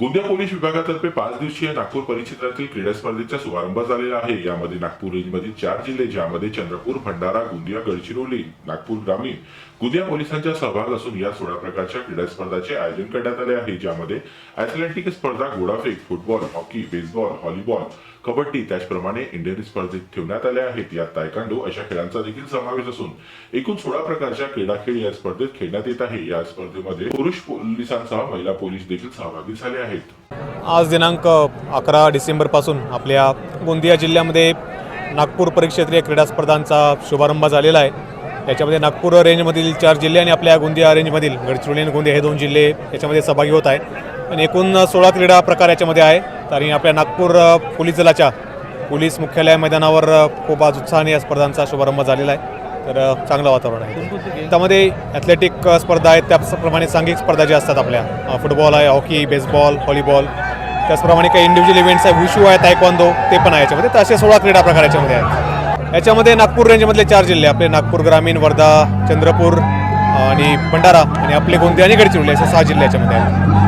Gondia police विभागातर्फे पाच दिवसीय नागपूर परिक्षेत्रातील क्रीडा स्पर्धेचा शुभारंभ झालेला आहे. यामध्ये नागपूर रेंजमधील चार जिल्हे ज्यामध्ये चंद्रपूर भंडारा गोंदिया गडचिरोली नागपूर ग्रामीण गोंदिया पोलिसांचा सहभाग असून या सोळा प्रकारच्या क्रीडा स्पर्धाचे आयोजन करण्यात आले आहे. ज्यामध्ये ॲथलेटिक स्पर्धा घोडाफेक football hockey baseball volleyball kabaddi त्याचप्रमाणे इंडियन स्पर्धेत ठेवण्यात आल्या आहेत. यात तायकांडो अशा खेळांचा देखील समावेश असून एकूण सोळा प्रकारच्या क्रीडा खेळ या स्पर्धेत खेळण्यात येत आहे. या स्पर्धेमध्ये पुरुष पोलिसांसह महिला पोलीस देखील सहभागी झाले आहेत. आज दिनांक अकरा डिसेंबरपासून आपल्या गोंदिया जिल्ह्यामध्ये नागपूर परिक्षेत्रीय क्रीडा स्पर्धांचा शुभारंभ झालेला आहे. याच्यामध्ये नागपूर रेंजमधील चार जिल्हे आणि आपल्या गोंदिया रेंजमधील गडचिरोली आणि गोंदिया हे दोन जिल्हे याच्यामध्ये सहभागी होत आहेत. आणि एकूण सोळा क्रीडा प्रकार याच्यामध्ये आहे. आणि आपल्या नागपूर पोलीस दलाच्या पोलीस मुख्यालय मैदानावर खूप आज उत्साहाने या स्पर्धांचा शुभारंभ झालेला आहे. तर चांगलं वातावरण आहे. त्यामध्ये ॲथलेटिक स्पर्धा आहेत. त्याप्रमाणे सांघिक स्पर्धा ज्या असतात आपल्या फुटबॉल आहे हॉकी बेसबॉल व्हॉलीबॉल त्याचप्रमाणे काही इंडिव्हिज्युअल इव्हेंट्स आहे वुशू आहे तायक्वांदो ते पण आहे याच्यामध्ये. तर असे सोळा क्रीडा प्रकार याच्यामध्ये आहेत. याच्यामध्ये नागपूर रेंजमधले चार जिल्हे आपले नागपूर ग्रामीण वर्धा चंद्रपूर आणि भंडारा आणि आपले कोणते? आणि गडचिरोली असे सहा जिल्ह्याच्यामध्ये आहेत.